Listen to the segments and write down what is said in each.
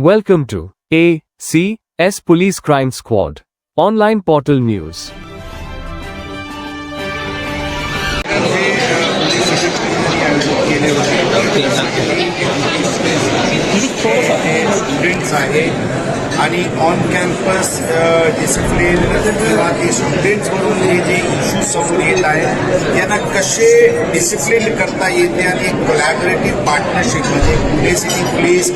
Welcome to A C S Police Crime Squad online portal news. Students आहे. आणि on campus discipline किंवा ते students म्हणून हे जे इश्यू समोर येत आहेत यांना कसे डिसिप्लिन करता येते आणि कोलॅबरेटिव्ह पार्टनरशिप म्हणजे Pune city police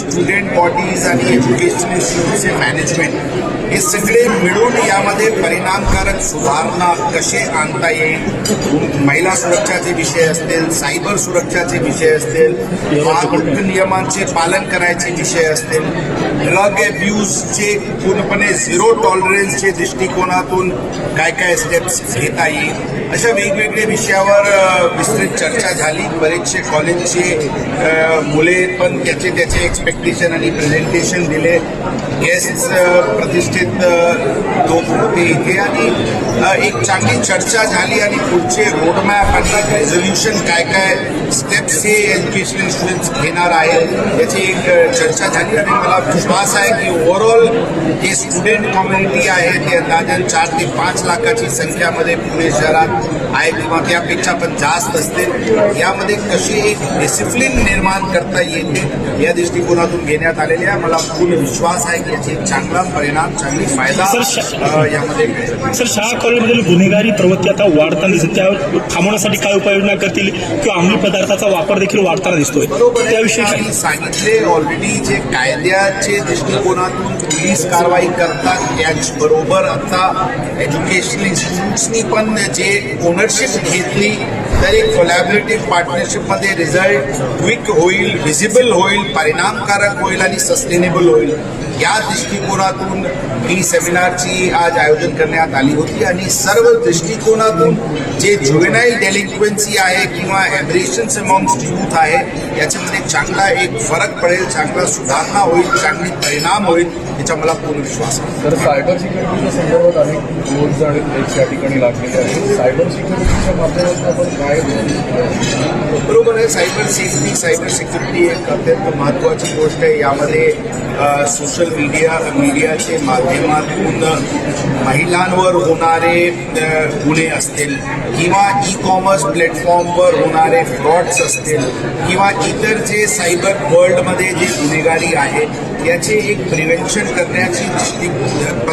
student bodies आणि एज्युकेशन इन्स्टिट्यूटचे मॅनेजमेंट हे सगळे मिळून यामध्ये परिणामकारक सुधारणा कसे आणता येईल? महिला सुरक्षाचे विषय असतील सायबर सुरक्षाचे विषय असतील वाहतूक नियमांचे पालन करायचे विषय असतील ड्रग अब्यूजचे पूर्णपणे झिरो टॉलरन्सचे दृष्टिकोनातून काय काय स्टेप्स घेता येईल? अशा वेगवेगळ्या विषयावर विस्तृत चर्चा झाली. बरेचसे कॉलेजचे मुले पण त्याचे त्याचे एक्सपेक्टेशन आणि प्रेझेंटेशन दिले. गेस्ट प्रतिष्ठित लोक होते इथे. आणि एक चांगली चर्चा झाली आणि पुढचे रोडमॅप आणि रेझोल्युशन काय काय स्टेप्स हे एज्युकेशन स्टुडंट्स घेणार आहेत याची एक चर्चा झाली. आणि मला विश्वास आहे की ओव्हरऑल जे स्टुडंट कम्युनिटी आहे ते अंदाजन चार ते पाच लाखाची संख्यामध्ये पुणे शहरात आहे. किंवा त्यापेक्षा पण जास्त असतील. यामध्ये कशी एक डिसिप्लिन निर्माण करता येते या दृष्टिकोनातून घेण्यात आलेले आहे. मला पूर्ण विश्वास आहे की याची एक चांगला परिणाम चांगली फायदा यामध्ये सर शाळा कॉलेजमधील गुन्हेगारी प्रवृत्ती आता वाढताना दिसते. त्यावर थांबवण्यासाठी काय उपाययोजना करतील किंवा अंमली पदार्थाचा वापर देखील वाढताना दिसतोय. त्याविषयी सांगितले ऑलरेडी जे कायद्याचे दृष्टिकोनातून पोलीस कारवाई करतात त्याचबरोबर आता एज्युकेशनल इन्स्टिट्यूट्सनी पण जे ओनरशिप घेतली तर एक कोलॅबरेटिव्ह पार्टनरशिपमध्ये रिझल्ट क्विक होईल व्हिजिबल होईल परिणामकारक होईल आणि सस्टेनेबल होईल. या दृष्टिकोनातून ही सेमिनारची आज आयोजन करण्यात आली होती आणि सर्व दृष्टिकोनातून जे ज्युएनाईल डेलिक्वेन्सी आहे किंवा ॲब्रेशन्स अमाऊंट यूथ आहे याच्यामध्ये चांगला एक फरक पडेल चांगला सुधारणा होईल चांगली परिणाम होईल याचा मला पूर्ण विश्वास आहे. तर सायबर सिक्युरिटीच्या संदर्भात अनेक रोज आणि या ठिकाणी लागलेले आहेत. सायबर सिक्युरिटीच्या माध्यमातून आपण काय बरोबर आहे सायबर सेफ्टी सायबर सिक्युरिटी एक अत्यंत महत्त्वाची गोष्ट आहे. यामध्ये सोशल मीडिया मीडियाचे माध्यमातून महिलांवर होणारे गुन्हे असतील किंवा ई कॉमर्स प्लॅटफॉर्मवर होणारे फ्रॉड्स असतील किंवा इतर जे सायबर वर्ल्डमध्ये जे गुन्हेगारी आहे याचे एक प्रिव्हेन्शन करण्याची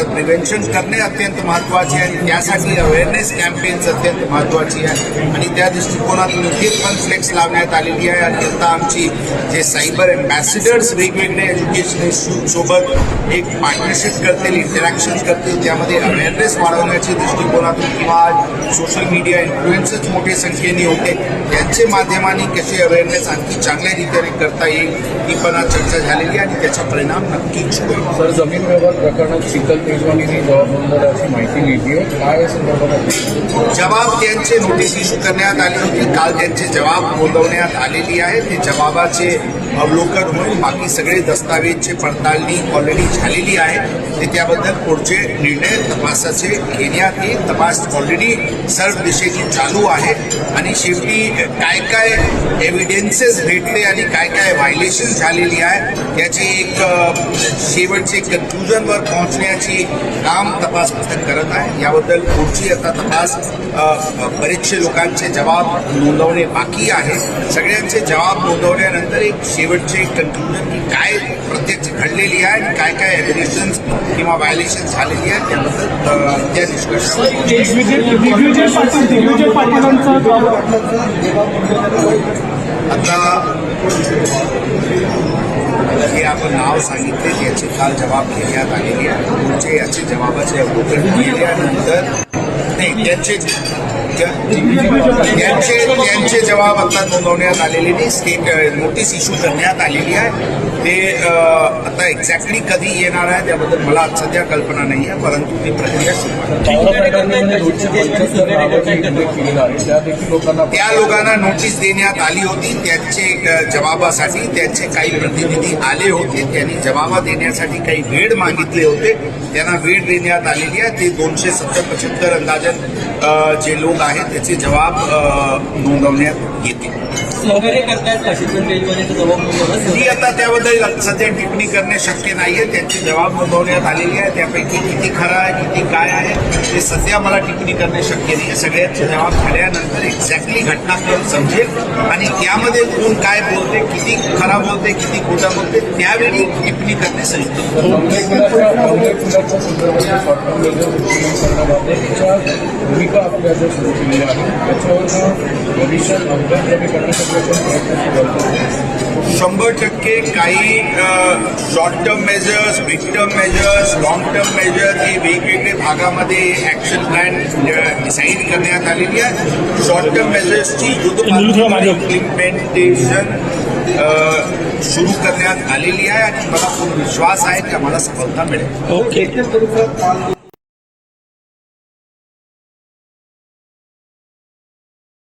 प्रिव्हेन्शन करणे अत्यंत महत्त्वाचे आहे. आणि त्यासाठी अवेअरनेस कॅम्पेन्स अत्यंत महत्त्वाची आहे. आणि त्या दृष्टिकोनातून इथे पण फ्लेक्स लावण्यात आलेली आहे. आणि आता आमची जे सायबर अँबॅसिडर्स वेगवेगळे एज्युकेशन सोबत एक पार्टनरशिप करतील इंटरॅक्शन करतील त्यामध्ये अवेअरनेस वाढवण्याच्या दृष्टिकोनातून किंवा आज सोशल मीडिया इन्फ्लुएन्सच मोठे संख्येने होते त्यांचे माध्यमाने कसे अवेअरनेस आणखी चांगल्या रीतीने करता येईल ही पण आज चर्चा झालेली आहे. आणि त्याचा परिणाम नक्कीच होईल. सर जमीन व्यवहार प्रकरणात शीतल तेजवानीने जबाब नोंदवल्याची माहिती मिळते. काय संदर्भात जबाब त्यांचे नोटीस इश्यू करण्यात आली होती. काल त्यांचे जबाब नोंदवण्यात आलेली आहे. ते जबाबाचे अवलोकन होऊन बाकी सगळे दस्तावेजचे पडताळणी ऑलरेडी झालेली आहे. ते त्याबद्दल पुढचे निर्णय तपासाचे घेण्यात येईल. तपास ऑलरेडी सर्व दिशेने चालू आहे. आणि शेवटी काय काय एव्हिडेन्सेस भेटले आणि काय काय व्हायलेशन झालेली आहे याची एक शेवटचे कन्क्लुजनवर पोहोचण्याची काम तपास पथक करत आहे. याबद्दल पुढची आता तपास बरेचसे लोकांचे जबाब नोंदवणे बाकी आहे. सगळ्यांचे जबाब नोंदवल्यानंतर एक शेवटचे कन्क्लुजन की काय प्रत्यक्ष घडलेली आहे आणि काय काय एव्हिडेशन किंवा व्हायलेशन झालेली आहे त्याबद्दल त्या निष्कर्ष दिग्विजय पाटील दिग्विजय पाटीलांचा आता हे आपण नाव सांगितले याची काल जबाब घेण्यात आलेली आहे. पुढचे याचे जबाबाचे अवलोकन केल्यानंतर नाही त्यांचे त्यांचे त्यांचे जबाब आता नोंदवण्यात आलेले नाही. स्टेट नोटीस इश्यू करण्यात आलेली आहे. ते आता एक्झॅक्टली कधी येणार आहे त्याबद्दल मला सध्या कल्पना नाही आहे परंतु ती प्रक्रिया आहे. त्या लोकांना नोटीस देण्यात आली होती. त्यांचे जबाबासाठी त्यांचे काही प्रतिनिधी आले होते. त्यांनी जबाबा देण्यासाठी काही वेळ मागितले होते. त्यांना वेळ देण्यात आलेली आहे. ते दोनशे सत्तर पचहत्तर अंदाजन अ, जे लोक आहे त्याचे जबाब नोंदवण्यात येतील. सहकार्य करतायत जबाब नोंदवला मी आता त्याबद्दल सध्या टिप्पणी करणे शक्य नाहीये. त्यांची जबाब नोंदवण्यात आलेली आहे. त्यापैकी किती खरं आहे किती काय आहे ते सध्या मला टिप्पणी करणे शक्य नाही सगळ्यांचे जबाब झाल्यानंतर एक्झॅक्टली घटनाक्रम समजेल आणि त्यामध्ये कोण काय बोलते किती खरा बोलते किती खोटा बोलते त्यावेळी टिप्पणी करणे करण्याबाबतच्या भूमिका आपल्या ज्या सुरू केलेल्या आहेत त्याच्यावर भविष्यात शंभर टक्के काही short term measures mid term measures long term measures हे वेगवेगळे भागामध्ये ऍक्शन प्लॅन डिसाईड करण्यात आलेली आहे. शॉर्ट टर्म मेजर्सची इम्प्लिमेंटेशन सुरू करण्यात आलेली आहे आणि मला खूप विश्वास आहे की आम्हाला सफलता मिळेल ओके